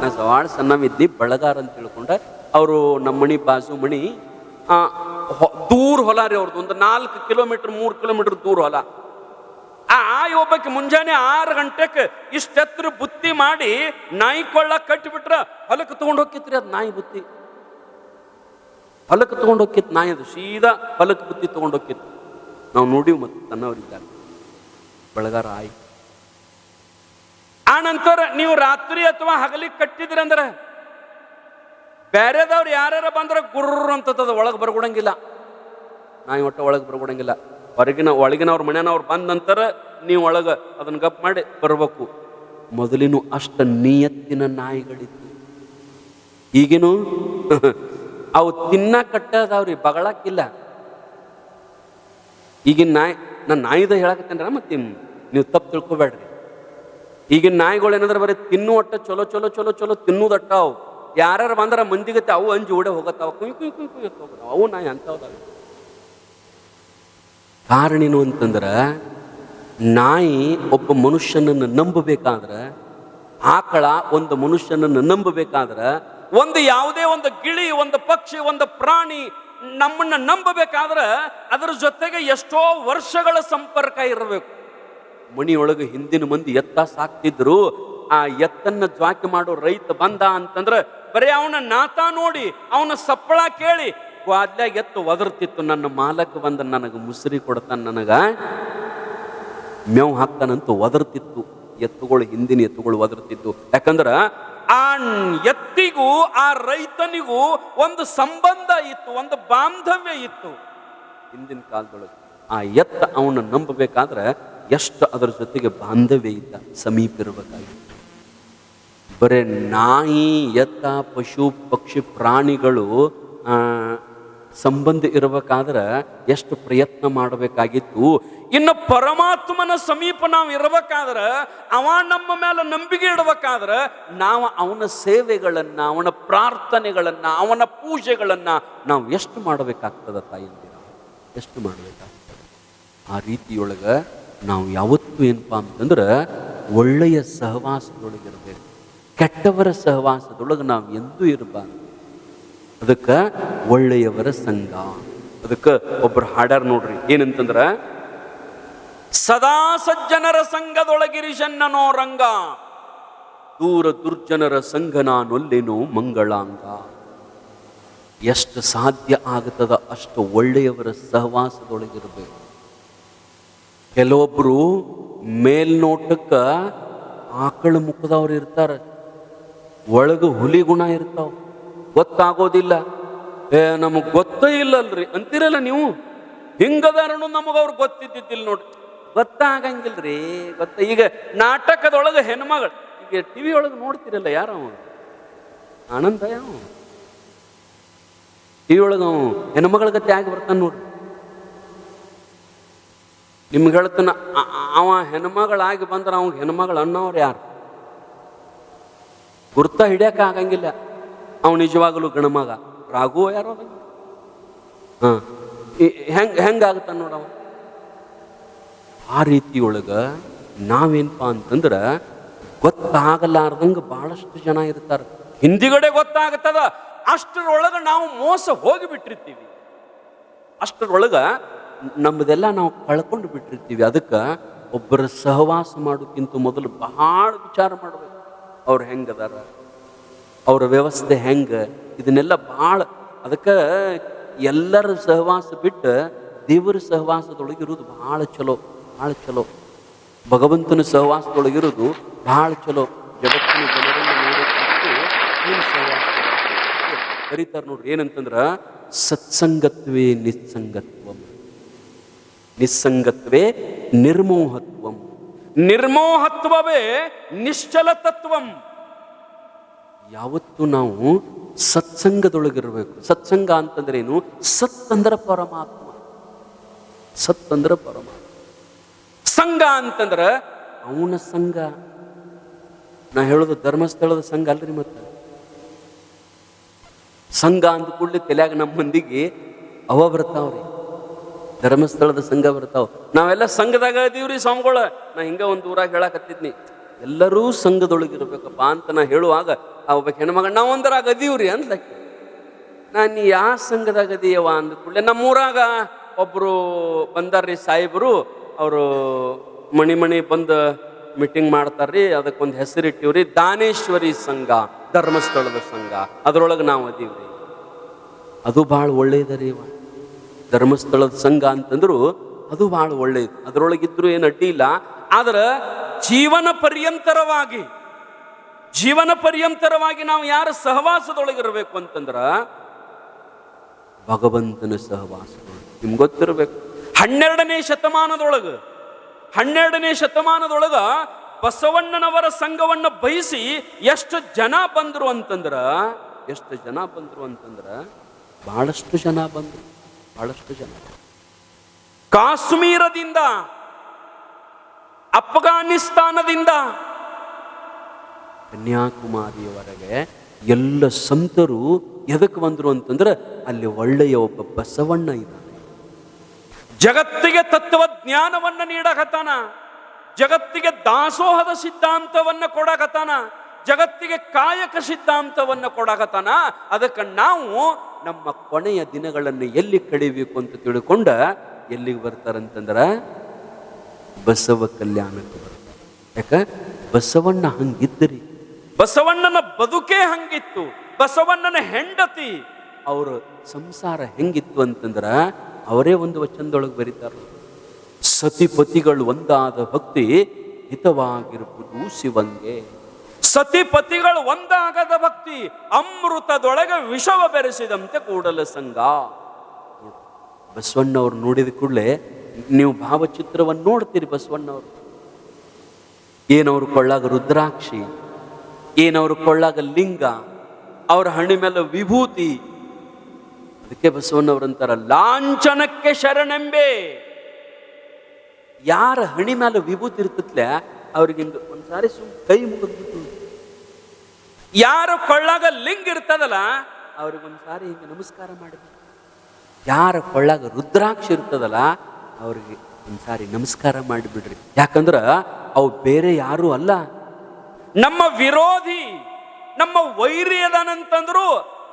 ನಾ ಭಾಳ ಸಣ್ಣವಿದ್ನಿ ಬಳಗಾರ ಅಂತ ತಿಳ್ಕೊಂಡ. ಅವರು ನಮ್ಮ ಮಣಿ ಬಾಜು ಮಣಿ ದೂರ ಹೊಲ ರೀ ಅವ್ರದ್ದು ಒಂದು ನಾಲ್ಕು ಕಿಲೋಮೀಟರ್, ಮೂರು ಕಿಲೋಮೀಟರ್ ದೂರ ಹೊಲ. ಆ ಒಬ್ಬಕ್ಕೆ ಮುಂಜಾನೆ ಆರು ಗಂಟೆಗೆ ಇಷ್ಟೆತ್ರ ಬುತ್ತಿ ಮಾಡಿ ನಾಯಿ ಕೊಳ್ಳ ಕಟ್ಟಿಬಿಟ್ರ ಹೊಲಕ್ಕೆ ತಗೊಂಡು ಹೋಗಿತ್ರಿ ಅದು ನಾಯಿ ಬುತ್ತಿ. ಹೊಲಕ್ಕೆ ತಗೊಂಡು ಹೋಗಿತ್ತು ನಾಯಿ ಅದು, ಸೀದಾ ಹೊಲಕ್ಕೆ ಬುತ್ತಿ ತಗೊಂಡು ಹೋಗಿತ್ತು ನಾವು ನೋಡಿವಿ ಮತ್ತೆ ತನ್ನವರಿದ್ದಾರೆ. ಬಳಗಾರ ಆಯಿ ಆ ನಂತರ ನೀವು ರಾತ್ರಿ ಅಥವಾ ಹಗಲಿ ಕಟ್ಟಿದ್ರಿ ಅಂದ್ರೆ ಬೇರೆದವ್ರು ಯಾರ್ಯಾರ ಬಂದ್ರೆ ಗುರ್ರ ಅಂತದ ಒಳಗೆ ಬರ್ಕೊಡಂಗಿಲ್ಲ. ನಾ ಒಟ್ಟು ಒಳಗೆ ಬರ್ಕೊಡಂಗಿಲ್ಲ. ಹೊರಗಿನ ಒಳಗಿನವ್ರ ಮನೆಯವ್ರು ಬಂದ ನಂತರ ನೀವು ಒಳಗೆ ಅದನ್ನ ಗಪ್ ಮಾಡಿ ಬರಬೇಕು. ಮೊದಲಿನೂ ಅಷ್ಟ ನಿಯತ್ತಿನ ನಾಯಿಗಳಿತ್ತು ಈಗಿನ ಅವು ತಿನ್ನ ಕಟ್ಟದವ್ರಿ, ಬಗಳಕ್ಕಿಲ್ಲ. ಈಗಿನ ನಾಯಿ, ನಾನು ನಾಯಿದ ಹೇಳಕತ್ತೇನ್ರ ಮತ್ತೆ ನೀವು ತಪ್ಪು ತಿಳ್ಕೊಬೇಡ್ರಿ. ಈಗಿನ ನಾಯಿಗಳು ಏನಂದ್ರೆ ಬರೀ ತಿನ್ನು ಒಟ್ಟ ಚಲೋ ಚಲೋ ಚಲೋ ಚಲೋ ತಿನ್ನುದಟ್ಟ ಅವು ಯಾರ್ಯಾರು ಬಂದ್ರೆ ಮಂದಿಗತ್ತೆ ಅವು ಅಂಜಿ ಓಡೆ ಹೋಗತ್ತಾವ. ಕುಯ್ ಕುಯ್ ಕುಯ್ ಕುಯ್. ಅವು ನಾಯಿ ಅಂತವ್ದಾವ ಕಾರಣ ಏನು ಅಂತಂದ್ರೆ, ನಾಯಿ ಒಬ್ಬ ಮನುಷ್ಯನನ್ನು ನಂಬಬೇಕಾದ್ರೆ, ಆಕಳ ಒಂದು ಮನುಷ್ಯನನ್ನು ನಂಬಬೇಕಾದ್ರೆ, ಒಂದು ಯಾವುದೇ ಒಂದು ಗಿಳಿ, ಒಂದು ಪಕ್ಷಿ, ಒಂದು ಪ್ರಾಣಿ ನಮ್ಮನ್ನ ನಂಬಬೇಕಾದ್ರೆ, ಅದರ ಜೊತೆಗೆ ಎಷ್ಟೋ ವರ್ಷಗಳ ಸಂಪರ್ಕ ಇರಬೇಕು. ಮಣಿಯೊಳಗೆ ಹಿಂದಿನ ಮಂದಿ ಎತ್ತ ಸಾಕ್ತಿದ್ರು. ಆ ಎತ್ತನ್ನ ಜ್ವಾಕಿ ಮಾಡೋ ರೈತ ಬಂದ ಅಂತಂದ್ರೆ ಬರೀ ಅವನ ನಾತ ನೋಡಿ, ಅವನ ಸಪ್ಪಳ ಕೇಳಿ ಗ್ವಾದ್ಲಾಗ ಎತ್ತು ಒದರ್ತಿತ್ತು ನನ್ನ ಮಾಲಕ ಬಂದ ನನಗೆ ಮುಸುರಿ ಕೊಡ್ತಾನ ನನಗ. ಮೇವ್ ಹಾಕ್ತಾನಂತ ಒದರ್ತಿತ್ತು, ಎತ್ತುಗಳು ಹಿಂದಿನ ಎತ್ತುಗಳು ಒದರ್ತಿತ್ತು. ಯಾಕಂದ್ರ ಆ ಎತ್ತಿಗೂ, ಆ ರೈತನಿಗೂ ಒಂದು ಸಂಬಂಧ ಇತ್ತು, ಒಂದು ಬಾಂಧವ್ಯ ಇತ್ತು. ಹಿಂದಿನ ಕಾಲದೊಳಗೆ ಆ ಎತ್ತ ಅವನ ನಂಬಬೇಕಾದ್ರೆ ಎಷ್ಟು ಅದರ ಜೊತೆಗೆ ಬಾಂಧವ್ಯ ಇದ್ದ ಸಮೀಪ ಇರಬೇಕಾಗಿತ್ತು ಬರೇ ನಾಯಿ, ಎತ್ತ, ಪಶು, ಪಕ್ಷಿ, ಪ್ರಾಣಿಗಳು ಸಂಬಂಧ ಇರಬೇಕಾದ್ರೆ ಎಷ್ಟು ಪ್ರಯತ್ನ ಮಾಡಬೇಕಾಗಿತ್ತು. ಇನ್ನು ಪರಮಾತ್ಮನ ಸಮೀಪ ನಾವು ಇರಬೇಕಾದ್ರೆ, ಅವ ನಮ್ಮ ಮೇಲೆ ನಂಬಿಕೆ ಇಡಬೇಕಾದ್ರೆ, ನಾವು ಅವನ ಸೇವೆಗಳನ್ನು, ಅವನ ಪ್ರಾರ್ಥನೆಗಳನ್ನು, ಅವನ ಪೂಜೆಗಳನ್ನು ನಾವು ಎಷ್ಟು ಮಾಡಬೇಕಾಗ್ತದ ತಾಯಿ ಎಷ್ಟು ಮಾಡಬೇಕಾಗ್ತದೆ? ಆ ರೀತಿಯೊಳಗೆ ನಾವು ಯಾವತ್ತೂ ಏನಪ್ಪ ಅಂತಂದ್ರೆ ಒಳ್ಳೆಯ ಸಹವಾಸದೊಳಗಿರಬೇಕು ಕೆಟ್ಟವರ ಸಹವಾಸದೊಳಗೆ ನಾವು ಎಂದೂ ಇರಬಾರ್ದು. ಅದಕ್ಕೆ ಒಳ್ಳೆಯವರ ಸಂಘ. ಅದಕ್ಕೆ ಒಬ್ಬರು ಹಾಡ್ಯಾರ ನೋಡ್ರಿ, ಏನಂತಂದ್ರ, ಸದಾ ಸಜ್ಜನರ ಸಂಘದೊಳಗಿರಿಶನ್ನನೋ ರಂಗ, ದೂರ ದುರ್ಜನರ ಸಂಘ ನಾನೊಲ್ಲೆನೋ ಮಂಗಳಾಂಗ. ಎಷ್ಟು ಸಾಧ್ಯ ಆಗುತ್ತದ ಅಷ್ಟು ಒಳ್ಳೆಯವರ ಸಹವಾಸದೊಳಗಿರಬೇಕು. ಕೆಲವೊಬ್ರು ಮೇಲ್ನೋಟಕ್ಕೆ ಆಕಳ ಮುಖದವ್ರು ಇರ್ತಾರೆ. ಒಳಗೆ ಹುಲಿ ಗುಣ ಇರ್ತಾವ. ಗೊತ್ತಾಗೋದಿಲ್ಲ. ಏ, ನಮಗೆ ಗೊತ್ತೇ ಇಲ್ಲಲ್ರಿ. ಅಂತಿರಲ್ಲ ನೀವು? ಹಿಂಗದಾರನು ನಮಗ ಅವ್ರು ಗೊತ್ತಿದ್ದಿದ್ದಿಲ್ಲ ನೋಡ್ರಿ ಗೊತ್ತಾಗಂಗಿಲ್ರಿ. ಗೊತ್ತ, ಈಗ ನಾಟಕದೊಳಗೆ ಹೆಣ್ಮಗಳು, ಈಗ ಟಿವಿ ಒಳಗೆ ನೋಡ್ತಿರಲ್ಲ ಯಾರು ಅವ? ಆನಂದ ಯಾವ ಟಿವಿ ಒಳಗೆ ಅವ. ಹೆಣ್ಮಗಳ ಗತಿ ಆಗಿ ಬರ್ತಾನೆ ನೋಡ್ರಿ. ನಿಮ್ಗೆ ಹೇಳ್ತಾನೆ ಅವ ಹೆಣ್ಮಗಳಾಗಿ ಬಂದ್ರೆ ಅವ್ನ ಹೆಣ್ಮಗಳು ಅನ್ನೋರು ಯಾರು? ಗುರ್ತ ಹಿಡಿಯಕ್ಕೆ ಆಗಂಗಿಲ್ಲ. ಅವ್ ನಿಜವಾಗಲೂ ಗಣಮಗ ರಾಘು ಯಾರೋ ಹಾ. ಹೆಂಗ್ ಹೆಂಗಾಗುತ್ತ ನೋಡವ ಆ ರೀತಿಯೊಳಗ ನಾವೇನಪ್ಪ ಅಂತಂದ್ರ ಗೊತ್ತಾಗಲಾರ್ದಂಗ ಬಹಳಷ್ಟು ಜನ ಇರ್ತಾರ. ಹಿಂದಿಗಡೆ ಗೊತ್ತಾಗತ್ತದ ಅಷ್ಟರೊಳಗ ನಾವು ಮೋಸ ಹೋಗಿ ಬಿಟ್ಟಿರ್ತೀವಿ ಅಷ್ಟರೊಳಗ ನಮ್ಮದೆಲ್ಲ ನಾವು ಕಳ್ಕೊಂಡು ಬಿಟ್ಟಿರ್ತೀವಿ. ಅದಕ್ಕೆ ಒಬ್ಬರ ಸಹವಾಸ ಮಾಡೋಕ್ಕಿಂತ ಮೊದಲು ಬಹಳ ವಿಚಾರ ಮಾಡಬೇಕು. ಅವ್ರು ಹೆಂಗದಾರ ಅವರ ವ್ಯವಸ್ಥೆ ಹೆಂಗೆ? ಇದನ್ನೆಲ್ಲ ಭಾಳ ಅದಕ್ಕೆ ಎಲ್ಲರ ಸಹವಾಸ ಬಿಟ್ಟು ದೇವರ ಸಹವಾಸದೊಳಗಿರೋದು ಭಾಳ ಚಲೋ ಭಾಳ ಚಲೋ. ಭಗವಂತನ ಸಹವಾಸದೊಳಗಿರೋದು ಭಾಳ ಚಲೋ. ಜಗತ್ತಿನ ಜನರನ್ನು ಸಹವಾಸ? ಕರೀತಾರೆ ನೋಡ್ರಿ, ಏನಂತಂದ್ರ, ಸತ್ಸಂಗತ್ವೇ ನಿಸ್ಸಂಗತ್ವಂ. ನಿಸ್ಸಂಗತ್ವೇ ನಿರ್ಮೋಹತ್ವಂ. ನಿರ್ಮೋಹತ್ವವೇ ನಿಶ್ಚಲ ತತ್ವಂ ಯಾವತ್ತು ನಾವು ಸತ್ಸಂಗದೊಳಗಿರಬೇಕು. ಸತ್ಸಂಗ ಅಂತಂದ್ರೆ ಏನು ಸತ್ ಅಂದ್ರೆ ಪರಮಾತ್ಮ. ಸತ್ ಅಂದ್ರೆ ಪರಮಾತ್ಮ. ಸಂಘ ಅಂತಂದ್ರೆ? ಅವನ ಸಂಘ. ನಾ ಹೇಳೋದು ಧರ್ಮಸ್ಥಳದ ಸಂಘ ಅಲ್ರಿ ಮತ್ತೆ? ಸಂಘ ಅಂದ ಕೂಡಲೇ ತಲೆಯಾಗ ನಮ್ಮ ಮಂದಿಗೆ ಅವ ಬರ್ತಾವ್ರಿ. ಧರ್ಮಸ್ಥಳದ ಸಂಘ ಬರ್ತಾವ. ನಾವೆಲ್ಲ ಸಂಘದಾಗ ಇದೀವ್ರಿ ಸ್ವಾಮಿಗಳ. ನಾ ಹಿಂಗ ಒಂದು ಊರಾಗ ಹೇಳಕತ್ತಿದ್ನಿ. ಎಲ್ಲರೂ ಸಂಘದೊಳಗಿರ್ಬೇಕಪ್ಪ ಅಂತ ನಾ ಹೇಳುವಾಗ ಅವ ಹೆಣ್ಮಗ ನಾವು ಒಂದರಾಗ ಅದೀವ್ರಿ ನಾ ನಾನು ಯಾವ ಸಂಘದಾಗ ಅದೀಯವ ಅಂದ ಕೂಡಲೇ ನಮ್ಮೂರಾಗ ಒಬ್ಬರು ಬಂದಾರ್ರಿ ಸಾಹೇಬರು. ಅವರು ಮಣಿ ಮಣಿ ಬಂದು ಮೀಟಿಂಗ್ ಮಾಡ್ತಾರ್ರಿ. ಅದಕ್ಕೊಂದು ಹೆಸರಿಟ್ಟಿವ್ರಿ ದಾನೇಶ್ವರಿ ಸಂಘ, ಧರ್ಮಸ್ಥಳದ ಸಂಘ. ಅದ್ರೊಳಗೆ ನಾವು ಅದೀವ್ರಿ. ಅದು ಭಾಳ ಒಳ್ಳೇದರಿ ಇವ. ಧರ್ಮಸ್ಥಳದ ಸಂಘ ಅಂತಂದ್ರು ಅದು ಭಾಳ ಒಳ್ಳೆಯದು ಅದರೊಳಗಿದ್ರು ಏನು ಅಡ್ಡಿ ಇಲ್ಲ. ಆದ್ರೆ ಜೀವನ ಪರ್ಯಂತರವಾಗಿ ಜೀವನ ಪರ್ಯಂತರವಾಗಿ ನಾವು ಯಾರ ಸಹವಾಸದೊಳಗಿರಬೇಕು ಅಂತಂದ್ರೆ ಭಗವಂತನ ಸಹವಾಸ ನಿಮ್ಗೆ ಗೊತ್ತಿರಬೇಕು. ಹನ್ನೆರಡನೇ ಶತಮಾನದೊಳಗೆ, ಹನ್ನೆರಡನೇ ಶತಮಾನದೊಳಗ ಬಸವಣ್ಣನವರ ಸಂಘವನ್ನು ಬಯಸಿ ಎಷ್ಟು ಜನ ಬಂದರು ಅಂತಂದ್ರೆ, ಎಷ್ಟು ಜನ ಬಂದರು ಅಂತಂದ್ರೆ ಬಹಳಷ್ಟು ಜನ ಬಂದ್ರು. ಬಹಳಷ್ಟು ಜನ. ಕಾಶ್ಮೀರದಿಂದ ಅಫ್ಘಾನಿಸ್ತಾನದಿಂದ ಕನ್ಯಾಕುಮಾರಿಯವರೆಗೆ ಎಲ್ಲ ಸಂತರು ಎದಕ್ಕೆ ಬಂದರು ಅಂತಂದ್ರೆ ಅಲ್ಲಿ ಒಳ್ಳೆಯ ಒಬ್ಬ ಬಸವಣ್ಣ ಇದ್ದಾನೆ. ಜಗತ್ತಿಗೆ ತತ್ವಜ್ಞಾನವನ್ನ ನೀಡಕತಾನ ಜಗತ್ತಿಗೆ ದಾಸೋಹದ ಸಿದ್ಧಾಂತವನ್ನ ಕೊಡಕತಾನ ಜಗತ್ತಿಗೆ ಕಾಯಕ ಸಿದ್ಧಾಂತವನ್ನ ಕೊಡಕತಾನ ಅದಕ್ಕೆ ನಾವು ನಮ್ಮ ಕೊನೆಯ ದಿನಗಳನ್ನು ಎಲ್ಲಿ ಕಳಿಬೇಕು ಅಂತ ತಿಳ್ಕೊಂಡ ಎಲ್ಲಿಗೆ ಬರ್ತಾರಂತಂದ್ರ ಬಸವ ಕಲ್ಯಾಣಕ್ಕೆ ಬರ್ತಾರೆ. ಯಾಕ? ಬಸವಣ್ಣ ಹಂಗಿದ್ದರಿ ಬಸವಣ್ಣನ ಬದುಕೇ ಹಂಗಿತ್ತು. ಬಸವಣ್ಣನ ಹೆಂಡತಿ. ಅವರು ಸಂಸಾರ ಹೆಂಗಿತ್ತು ಅಂತಂದ್ರೆ ಅವರೇ ಒಂದು ವಚನದೊಳಗೆ ಬರೀತಾರ. ಸತಿಪತಿಗಳು ಒಂದಾದ ಭಕ್ತಿ ಹಿತವಾಗಿರುವುದು ಶಿವಂಗೆ. ಸತಿಪತಿಗಳು ಒಂದಾಗದ ಭಕ್ತಿ ಅಮೃತದೊಳಗೆ ವಿಷವ ಬೆರೆಸಿದಂತೆ ಕೂಡಲ ಸಂಘ. ಬಸವಣ್ಣವ್ರು ನೋಡಿದ ಕೂಡಲೇ ನೀವು ಭಾವಚಿತ್ರವನ್ನು ನೋಡ್ತೀರಿ ಬಸವಣ್ಣವ್ರು. ಏನವ್ರು ಕೊಳ್ಳಾಗ ರುದ್ರಾಕ್ಷಿ, ಏನವ್ರು ಕೊಳ್ಳಾಗ ಲಿಂಗ, ಅವರ ಹಣ್ಣಿ ಮೇಲೆ ವಿಭೂತಿ. ಅದಕ್ಕೆ ಬಸವಣ್ಣವ್ರಂತಾರ ಲಾಂಛನಕ್ಕೆ ಶರಣೆಂಬೆ. ಯಾರ ಹಣಿ ಮೇಲೆ ವಿಭೂತಿ ಇರ್ತತ್ಲೆ, ಅವ್ರಿಗಿಂದು ಒಂದ್ಸಾರಿ ಸುಮ್ ಕೈ ಮುಗಿದ್ಬಿಟ್ಟು ಯಾರ ಕೊಳ್ಳಾಗ ಲಿಂಗ ಇರ್ತದಲ್ಲ, ಅವ್ರಿಗೊಂದು ಒಂದ್ಸಾರಿ ಹಿಂಗೆ ನಮಸ್ಕಾರ ಮಾಡಬೇಕು ಯಾರ ಕೊಳ್ಳಾಗ ರುದ್ರಾಕ್ಷಿ ಇರ್ತದಲ್ಲ, ಅವ್ರಿಗೆ ಒಂದು ಸಾರಿ ನಮಸ್ಕಾರ ಮಾಡಿಬಿಡ್ರಿ. ಯಾಕಂದ್ರೆ ಅವು ಬೇರೆ ಯಾರೂ ಅಲ್ಲ. ನಮ್ಮ ವಿರೋಧಿ, ನಮ್ಮ ವೈರಿ ಅದಾನಂತಂದ್ರು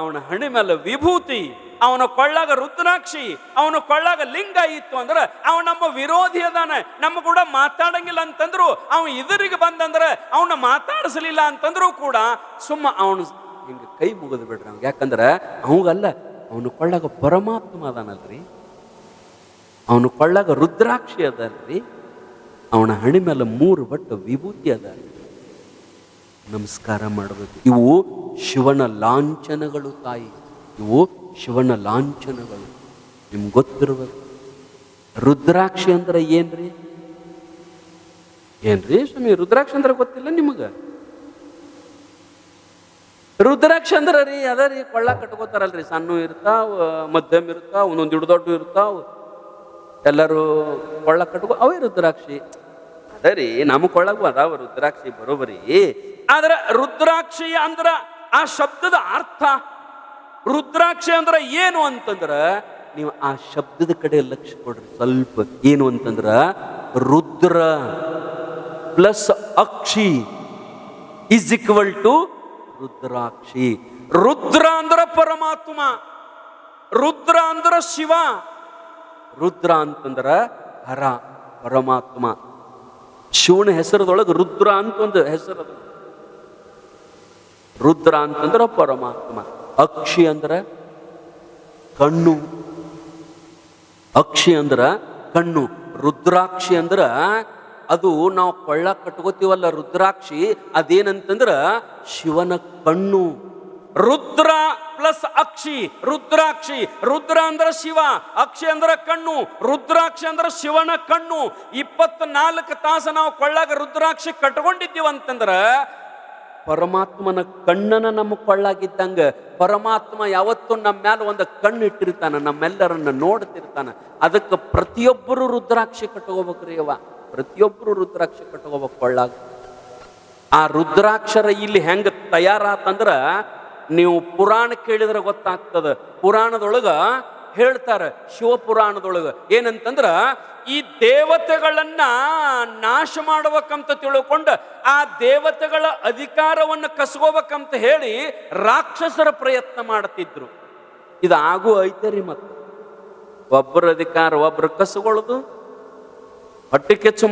ಅವನ ಹಣೆ ಮೇಲೆ ವಿಭೂತಿ. ಅವನ ಕೊಳ್ಳಾಗ ರುದ್ರಾಕ್ಷಿ, ಅವನ ಕೊಳ್ಳಾಗ ಲಿಂಗ ಇತ್ತು ಅಂದ್ರೆ ಅವ ನಮ್ಮ ವಿರೋಧಿ ಅದಾನೆ. ನಮ್ಮ ಕೂಡ ಮಾತಾಡಂಗಿಲ್ಲ ಅಂತಂದ್ರು ಅವನು ಇದರಿಗೆ ಬಂದಂದ್ರೆ ಅವನ ಮಾತಾಡಿಸಲಿಲ್ಲ ಅಂತಂದ್ರು ಕೂಡ ಸುಮ್ಮ ಅವನು ಹಿಂಗೆ ಕೈ ಮುಗಿದು ಬಿಡ್ರಿ ಅವ್ನಿಗೆ. ಯಾಕಂದ್ರೆ ಅವಂಗಲ್ಲ, ಅವನು ಕೊಳ್ಳಾಗ ಪರಮಾತ್ಮ ಅದಾನಲ್ರಿ. ಅವನು ಕೊಳ್ಳಾಗ ರುದ್ರಾಕ್ಷಿ ಅದಲ್ರಿ ಅವನ ಹಣಿ ಮೇಲೆ ಮೂರು ಬಟ್ಟು ವಿಭೂತಿ ಅದ ನಮಸ್ಕಾರ ಮಾಡಬೇಕು. ಇವು ಶಿವನ ಲಾಂಛನಗಳು ತಾಯಿ. ಇವು ಶಿವನ ಲಾಂಛನಗಳು. ನಿಮ್ಗೆ ಗೊತ್ತಿರ್ಬೇಕು ರುದ್ರಾಕ್ಷಿ ಅಂದ್ರೆ ಏನ್ರಿ? ಏನ್ರಿ ಸ್ವಾಮಿ, ರುದ್ರಾಕ್ಷಿ ಅಂದ್ರೆ ಗೊತ್ತಿಲ್ಲ ನಿಮಗೆ? ರುದ್ರಾಕ್ಷಿ ಅಂದ್ರೆ ರೀ, ಅದ ರೀ, ಕೊಳ್ಳ ಕಟ್ಕೋತಾರಲ್ರಿ. ಸಣ್ಣ ಇರ್ತಾವ, ಮಧ್ಯಮ ಇರ್ತಾವ, ಒಂದೊಂದು ಹಿಡು ದೊಡ್ಡ ಇರ್ತಾವ. ಎಲ್ಲರೂ ಕೊಳ್ಳ ಕಟ್ಕೋ, ಅವೇ ರುದ್ರಾಕ್ಷಿ. ಅದ ರೀ, ನಮ್ಮ ಕೊಳ್ಳಗೂ ಅದಾವ ರುದ್ರಾಕ್ಷಿ ಬರೋಬರಿ. ಆದ್ರೆ ರುದ್ರಾಕ್ಷಿ ಅಂದ್ರ ಆ ಶಬ್ದದ ಅರ್ಥ. ರುದ್ರಾಕ್ಷಿ ಅಂದ್ರೆ ಏನು ಅಂತಂದ್ರೆ ನೀವು ಆ ಶಬ್ದದ ಕಡೆ ಲಕ್ಷ್ಯ ಕೊಡ್ರಿ, ಸ್ವಲ್ಪ. ಏನು ಅಂತಂದ್ರೆ ರುದ್ರ ಪ್ಲಸ್ ಅಕ್ಷಿ is equal to rudraksha. Rudra ಅಂದ್ರ ಪರಮಾತ್ಮ, ರುದ್ರ ಅಂದ್ರ ಶಿವ, ರುದ್ರ ಅಂತಂದ್ರ ಹರ, ಪರಮಾತ್ಮ. ಶಿವನ ಹೆಸರದೊಳಗೆ ರುದ್ರ ಅಂತ ಒಂದು ಹೆಸರು ರುದ್ರ ಅಂತಂದ್ರ ಪರಮಾತ್ಮ. ಅಕ್ಷಿ ಅಂದ್ರೆ ಕಣ್ಣು. ಅಕ್ಷಿ ಅಂದ್ರೆ ಕಣ್ಣು. ರುದ್ರಾಕ್ಷಿ ಅಂದ್ರೆ ಅದು ನಾವು ಕೊಳ್ಳ ಕಟ್ಕೋತೀವಲ್ಲ ರುದ್ರಾಕ್ಷಿ, ಅದೇನಂತಂದ್ರ ಶಿವನ ಕಣ್ಣು. ರುದ್ರ ಪ್ಲಸ್ ಅಕ್ಷಿ, ರುದ್ರಾಕ್ಷಿ. ರುದ್ರ ಅಂದ್ರೆ ಶಿವ, ಅಕ್ಷಿ ಅಂದ್ರೆ ಕಣ್ಣು. ರುದ್ರಾಕ್ಷಿ ಅಂದ್ರೆ ಶಿವನ ಕಣ್ಣು. ಇಪ್ಪತ್ನಾಲ್ಕು ತಾಸು ನಾವು ಕೊಳ್ಳಾಗ ರುದ್ರಾಕ್ಷಿ ಕಟ್ಕೊಂಡಿದ್ದೀವಿ ಅಂತಂದ್ರ ಪರಮಾತ್ಮನ ಕಣ್ಣನ ನಮ್ಮ ಕೊಳ್ಳಾಗಿದ್ದಂಗೆ ಪರಮಾತ್ಮ ಯಾವತ್ತೂ ನಮ್ಮ ಮೇಲೆ ಒಂದು ಕಣ್ಣು ಇಟ್ಟಿರ್ತಾನೆ ನಮ್ಮೆಲ್ಲರನ್ನ ನೋಡ್ತಿರ್ತಾನೆ. ಅದಕ್ಕೆ ಪ್ರತಿಯೊಬ್ಬರು ರುದ್ರಾಕ್ಷಿ ಕಟ್ಕೋಬೇಕ್ರಿ ಅವ ಪ್ರತಿಯೊಬ್ಬರು ರುದ್ರಾಕ್ಷಿ ಕಟ್ಕೋಬೇಕು ಕೊಳ್ಳಾಗ. ಆ ರುದ್ರಾಕ್ಷರ ಇಲ್ಲಿ ಹೆಂಗೆ ತಯಾರಾತಂದ್ರ, ನೀವು ಪುರಾಣ ಕೇಳಿದ್ರೆ ಗೊತ್ತಾಗ್ತದ. ಪುರಾಣದೊಳಗ ಹೇಳ್ತಾರೆ ಶಿವಪುರಾಣದೊಳಗೆ. ಏನಂತಂದ್ರ ಈ ದೇವತೆಗಳನ್ನ ನಾಶ ಮಾಡಬೇಕಂತ ತಿಳ್ಕೊಂಡು ಆ ದೇವತೆಗಳ ಅಧಿಕಾರವನ್ನು ಕಸ್ಕೋಬೇಕಂತ ಹೇಳಿ ರಾಕ್ಷಸರ ಪ್ರಯತ್ನ ಮಾಡ್ತಿದ್ರು. ಇದು ಆಗು ಐತರಿ ಮತ್ತೆ ಒಬ್ಬರ ಅಧಿಕಾರ ಒಬ್ಬರು ಕಸ್ಕೊಳ್ಳೋದು ಹೊಟ್ಟೆ ಕೆಚ್ಚು